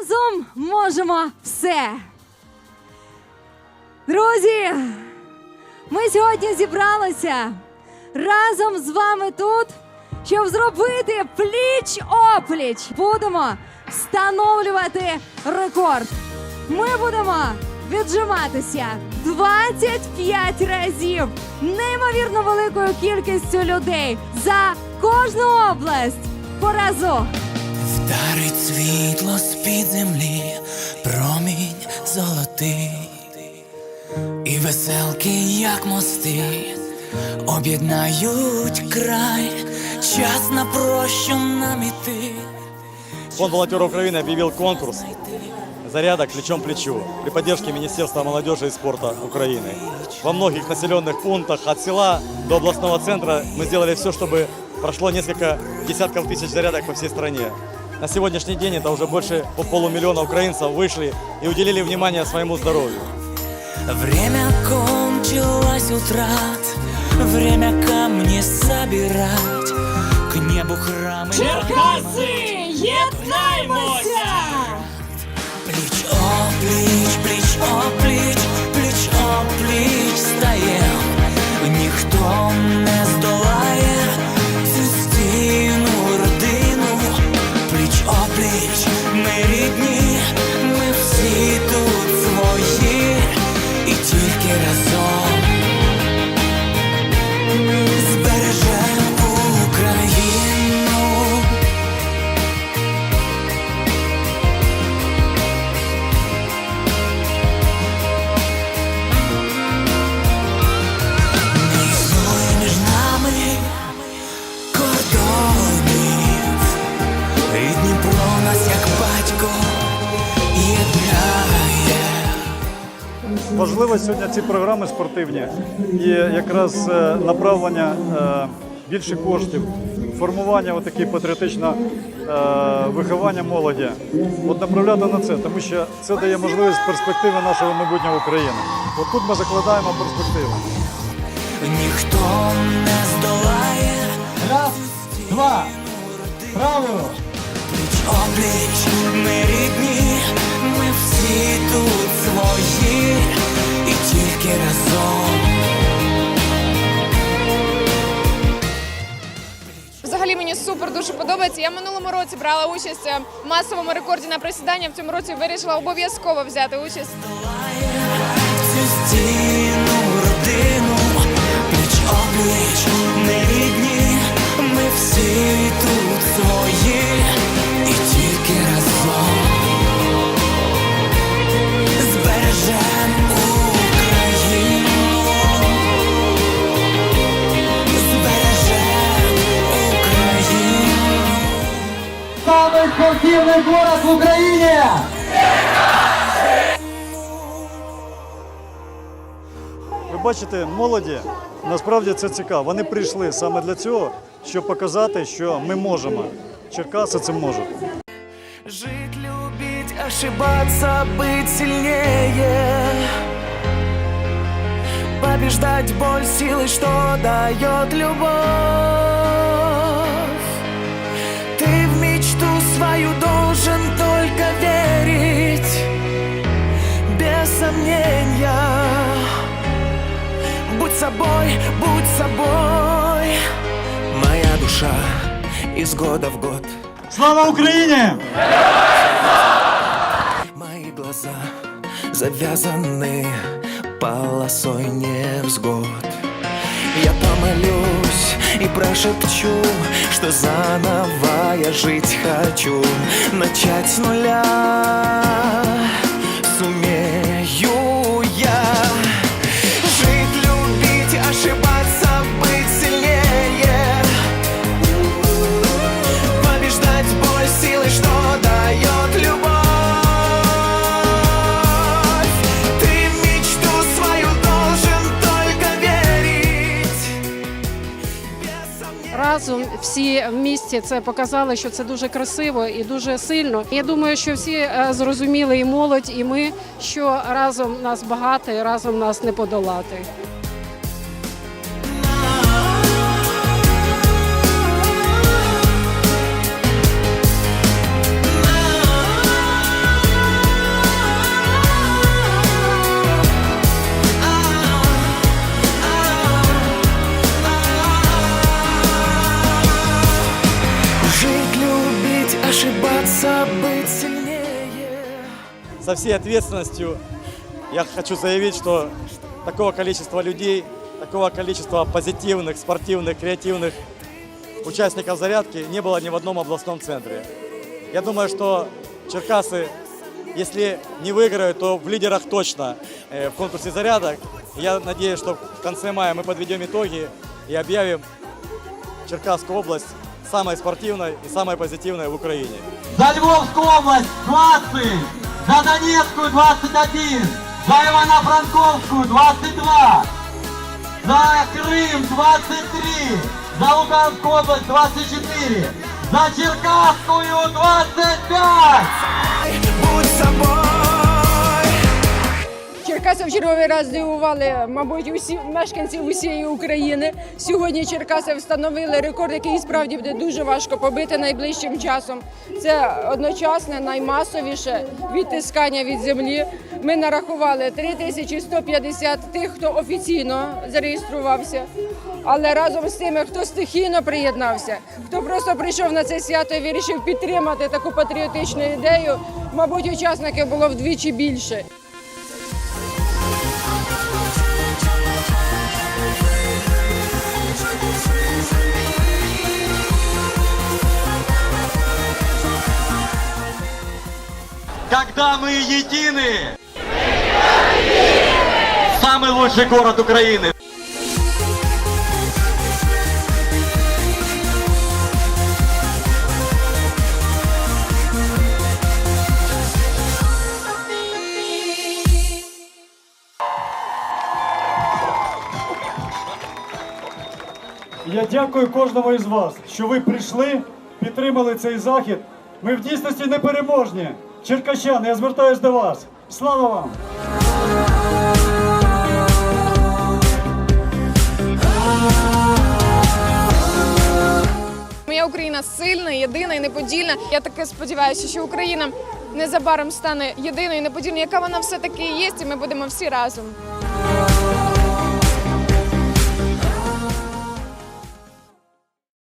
Разом можемо все. Друзі, ми сьогодні зібралися разом з вами тут, щоб зробити пліч-опліч. Будемо встановлювати рекорд. Ми будемо віджиматися 25 разів неймовірно великою кількістю людей за кожну область по разу. Вдарить світло з-під землі, промінь золотий, і веселки, як мости, об'єднають край, час на прощу нам іти. Фонд волонтеров Украины объявил конкурс «Зарядок плечом к плечу» при поддержке Министерства молодежи и спорта Украины. Во многих населенных пунктах от села до областного центра мы сделали все, чтобы прошло несколько десятков тысяч зарядок по всей стране. На сегодняшний день это уже больше по полумиллиона украинцев вышли и уделили внимание своему здоровью. Время кончилось утрат, время камни собирать, к небу храмы. Пліч о пліч, пліч о пліч, пліч о пліч стаєм. Ніхто Важливо сьогодні ці програми спортивні і якраз е, направлення е, більше коштів, формування отакі патріотичного е, виховання молоді. От направляти на це, тому що це дає можливість перспективи нашого майбутнього України. От тут ми закладаємо перспективу. Ніхто не здолає Раз, два. Правило. пліч опліч, ми рідні, ми всі тут тільки разом. Взагалі мені супер дуже подобається. Я минулому році брала участь в масовому рекорді на присідання. В цьому році вирішила обов'язково взяти участь. спортивный город в Украине. Ви бачите, молоді насправді це цікаво. Вони прийшли саме для цього, щоб показати, що ми можемо. Черкаси це можуть. Жить, любить, ошибаться, быть сильнее Побеждать боль силы, что дает любовь Ты в мечту свою должен Собой, будь собой. Моя душа из года в год. Слава Україні! Мои глаза завязаны полосой невзгод. Я помолюсь и прошепчу, что заново я жить хочу. Начать с нуля сумею всі в місті це показали, що це дуже красиво і дуже сильно. Я думаю, що всі е, зрозуміли і молодь, і ми, що разом нас багато, і разом нас не подолати. Со всей ответственностью я хочу заявить, что такого количества людей, такого количества позитивных, спортивных, креативных участников зарядки не было ни в одном областном центре. Я думаю, что Черкасы, если не выиграют, то в лидерах точно э, в конкурсе зарядок. Я надеюсь, что в конце мая мы подведем итоги и объявим Черкасскую область самой спортивной и самой позитивной в Украине. За Львовскую область 20, за Донецкую 21, за Ивано-Франковскую 22, за Крым 23, за Луганскую область 24, за Черкасскую 25. Черкаси в черговий раз здивували, мабуть, усі мешканців усієї України. Сьогодні Черкаси встановили рекорд, який справді буде дуже важко побити найближчим часом. Це одночасне, наймасовіше відтискання від землі. Ми нарахували 3150 тих, хто офіційно зареєструвався. Але разом з тими, хто стихійно приєднався, хто просто прийшов на це свято і вирішив підтримати таку патріотичну ідею, мабуть, учасників було вдвічі більше. Когда мы едины! Самый лучший город Украины! Я дякую кожному із вас, що ви прийшли, підтримали цей захід. Ми в дійсності непереможні. Черкащани, я звертаюсь до вас. Слава вам! Моя Україна сильна, єдина і неподільна. Я таке сподіваюся, що Україна незабаром стане єдиною і неподільною, яка вона все таки є, і ми будемо всі разом.